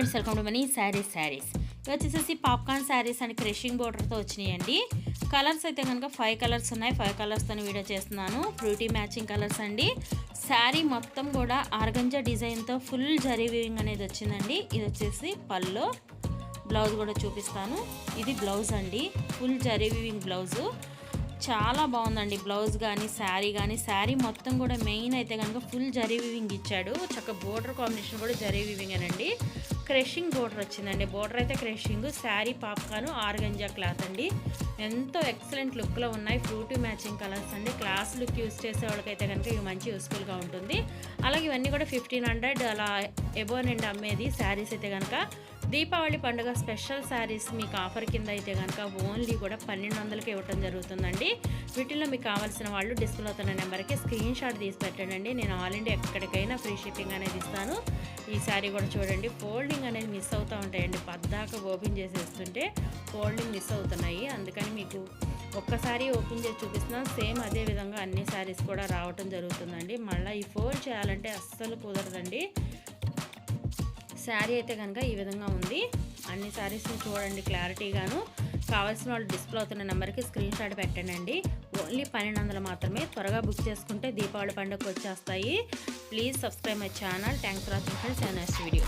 Friends welcome to Mani saris saris ఇవి వచ్చేసేసి popcorn saris అని క్రషింగ్ బోర్డర్తో వచ్చినాయండి. కలర్స్ అయితే కనుక ఫైవ్ కలర్స్ ఉన్నాయి. ఫైవ్ కలర్స్తో వీడియో చేస్తున్నాను. ఫ్రూటీ మ్యాచింగ్ కలర్స్ అండి. శారీ మొత్తం కూడా ఆర్గంజా డిజైన్తో ఫుల్ జరీ వ్యూయింగ్ అనేది వచ్చిందండి. ఇది వచ్చేసి పల్లో బ్లౌజ్ కూడా చూపిస్తాను. ఇది బ్లౌజ్ అండి. ఫుల్ జరీ వ్యూయింగ్ బ్లౌజు చాలా బాగుందండి బ్లౌజ్ కానీ శారీ కానీ శారీ మొత్తం కూడా మెయిన్ అయితే కనుక ఫుల్ జరీ వివింగ్ ఇచ్చాడు. చక్క బోర్డర్ కాంబినేషన్ కూడా జరీ వివింగ్ అనండి క్రషింగ్ బోర్డర్ వచ్చిందండి. బోర్డర్ అయితే క్రషింగ్ శారీ పాప్కాను ఆర్గంజా క్లాత్ అండి. ఎంతో ఎక్సలెంట్ లుక్లో ఉన్నాయి. ఫ్రూటీ మ్యాచింగ్ కలర్స్ అండి. క్లాస్ లుక్ యూస్ చేసే వాళ్ళకైతే కనుక ఇవి మంచి యూస్ఫుల్గా ఉంటుంది. అలాగే ఇవన్నీ కూడా ఫిఫ్టీన్ హండ్రెడ్ అలా ఎబో నుండి అమ్మేది శారీస్ అయితే కనుక. దీపావళి పండుగ స్పెషల్ శారీస్ మీకు ఆఫర్ కింద అయితే కనుక ఓన్లీ కూడా పన్నెండు వందలకి ఇవ్వటం జరుగుతుందండి. వీటిల్లో మీకు కావాల్సిన వాళ్ళు డిస్ప్లే అవుతున్న నెంబర్కి స్క్రీన్ షాట్ తీసి పెట్టండి నేను ఆల్ ఇండియా ఎక్కడికైనా ఫ్రీ షిప్పింగ్ అనేది ఇస్తాను. ఈ శారీ కూడా చూడండి. ఫోల్డింగ్ అనేది మిస్ అవుతూ ఉంటాయండి ఇందాక ఓపెన్ చేసేస్తుంటే ఫోల్డింగ్ మిస్ అవుతున్నాయి. అందుకని మీకు ఒక్కసారి ఓపెన్ చేసి చూపిస్తున్నాం. సేమ్ అదే విధంగా అన్ని శారీస్ కూడా రావటం జరుగుతుందండి. మళ్ళీ ఈ ఫోల్డ్ చేయాలంటే అస్సలు కుదరదండి. శారీ అయితే కనుక ఈ విధంగా ఉంది. అన్ని శారీస్ని చూడండి క్లారిటీగాను కావాల్సిన వాళ్ళు డిస్ప్లే అవుతున్న నెంబర్కి స్క్రీన్ షాట్ పెట్టండి ఓన్లీ పన్నెండు వందలు మాత్రమే. త్వరగా బుక్ చేసుకుంటే దీపావళి పండుగకు వచ్చేస్తాయి please subscribe my channel. Thanks for watching friends. Next video.